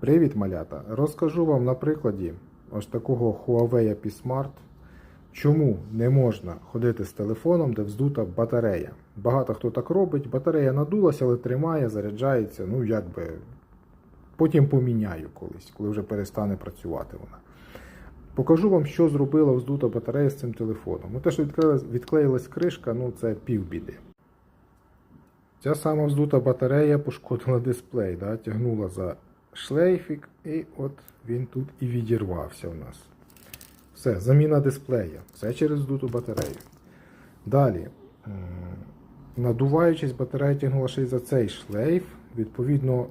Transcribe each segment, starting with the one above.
Привіт, малята! Розкажу вам на прикладі ось такого Huawei P Smart, чому не можна ходити з телефоном, де вздута батарея. Багато хто так робить, батарея надулася, але тримає, заряджається, ну якби потім поміняю колись, коли вже перестане працювати вона. Покажу вам, що зробила вздута батарея з цим телефоном. Ну, те, що відклеїлась кришка, ну це півбіди. Ця сама вздута батарея пошкодила дисплей, да, тягнула за шлейфік, і от він тут і відірвався у нас. Все, заміна дисплея. Все через вздуту батарею. Далі, надуваючись, батарея тягнула ще й за цей шлейф. Відповідно,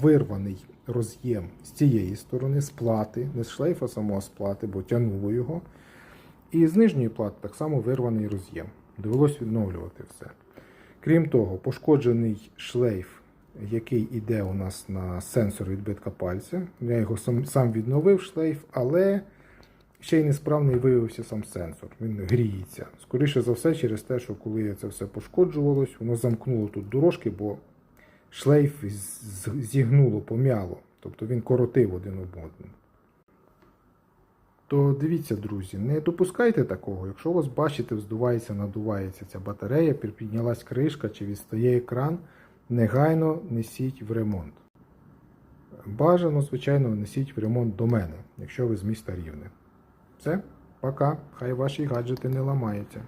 вирваний роз'єм з цієї сторони, з плати, не з шлейфа самого, з плати, бо тягнуло його. І з нижньої плати так само вирваний роз'єм. Довелось відновлювати все. Крім того, пошкоджений шлейф, який йде у нас на сенсор відбитка пальця. Я його сам, сам відновив шлейф, але ще й несправний виявився сам сенсор. Він гріється. Скоріше за все, через те, що коли це все пошкоджувалось, воно замкнуло тут дорожки, бо шлейф зігнуло, пом'яло. Тобто він коротив один об одним. То дивіться, друзі, не допускайте такого. Якщо у вас бачите, вздувається, надувається ця батарея, піднялась кришка чи відстає екран, негайно несіть в ремонт. Бажано, звичайно, несіть в ремонт до мене, якщо ви з міста Рівне. Все, пока. Хай ваші гаджети не ламаються.